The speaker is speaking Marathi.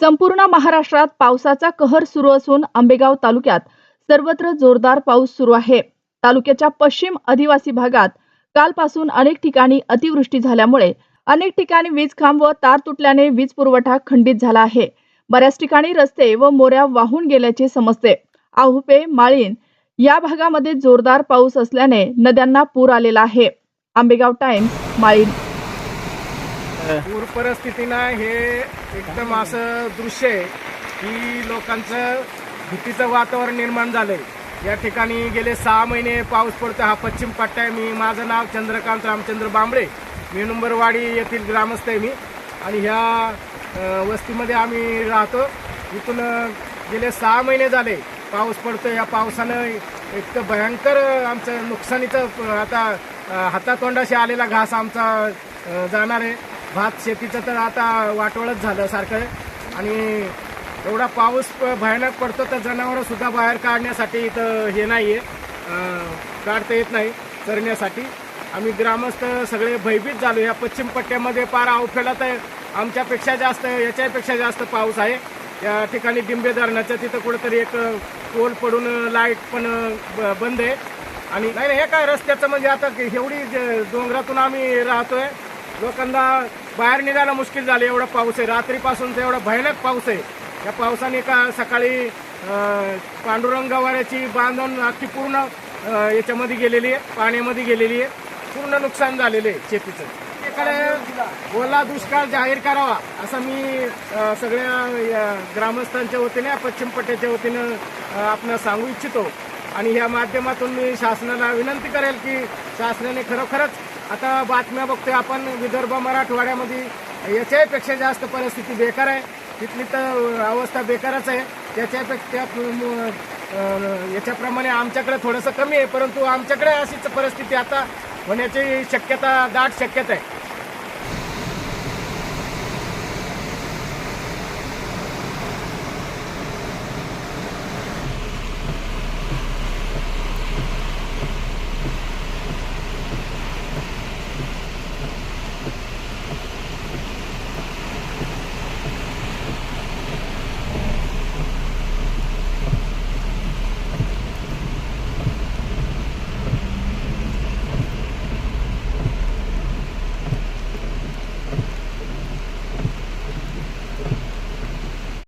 संपूर्ण महाराष्ट्रात पावसाचा कहर सुरू असून आंबेगाव तालुक्यात सर्वत्र जोरदार पाऊस सुरू आहे. तालुक्याच्या पश्चिम आदिवासी भागात कालपासून अनेक ठिकाणी अतिवृष्टी झाल्यामुळे अनेक ठिकाणी वीज खांब व तार तुटल्याने वीज पुरवठा खंडित झाला आहे. बऱ्याच ठिकाणी रस्ते व मोऱ्या वाहून गेल्याचे समजते. आहुपे माळीन या भागामध्ये जोरदार पाऊस असल्याने नद्यांना पूर आलेला आहे. आंबेगाव टाइम्स माळीन पूर परिस्थितीनं हे एकदम असं दृश्य आहे की लोकांचं भीतीचं वातावरण निर्माण झालंय. या ठिकाणी गेले सहा महिने पाऊस पडतो हा पश्चिम पट्टा आहे. मी माझं नाव चंद्रकांत रामचंद्र बांबळे. मी नंबरवाडी येथील ग्रामस्थ आहे मी. आणि ह्या वस्तीमध्ये आम्ही राहतो. इथून गेले सहा महिने झाले पाऊस पडतो या पावसानं एक तर भयंकर आमचं नुकसानीचं प- आता हातातोंडाशी आलेला घास आमचा जाणार आहे. भात शेतीचं तर आता वाटोळच झालं सारखं. आणि एवढा पाऊस प- भयानक पडतो तर जनावरंसुद्धा बाहेर काढण्यासाठी इथं हे नाही आहे काढता येत नाही चरण्यासाठी. आम्ही ग्रामस्थ सगळे भयभीत झालो. या पश्चिम पट्ट्यामध्ये पार अवफेला तर आमच्यापेक्षा जास्त याच्यापेक्षा जास्त पाऊस आहे. या ठिकाणी डिंबे धरणाचं तिथं कुठंतरी एक पोल पडून लाइट पण ब- बंद आहे. आणि नाही हे काय रस्त्याचं म्हणजे आता एवढी डोंगरातून आम्ही राहतोय. लोकांना बाहेर निघायला मुश्किल झालं. एवढा पाऊस आहे. रात्रीपासून तर एवढा भयानक पाऊस आहे. या पावसाने का सकाळी पांडुरंग गवाऱ्याची बांधून अख्खी पूर्ण याच्यामध्ये गेलेली आहे. पाण्यामध्ये गेलेली आहे. पूर्ण नुकसान झालेलं आहे शेतीचं. एकडे ओला दुष्काळ जाहीर करावा असं मी सगळ्या या ग्रामस्थांच्या वतीने पश्चिम पट्ट्याच्या वतीनं आपण सांगू इच्छितो. आणि ह्या माध्यमातून मी शासनाला विनंती करेल की शासनाने खरोखरच आता बातम्या बघतोय आपण. विदर्भ मराठवाड्यामध्ये याच्यापेक्षा जास्त परिस्थिती बेकार आहे. तिथली तर अवस्था बेकारच आहे. त्याच्यापेक्षा याच्याप्रमाणे आमच्याकडे थोडंसं कमी आहे. परंतु आमच्याकडे अशीच परिस्थिती आता होण्याची शक्यता दाट शक्यता आहे.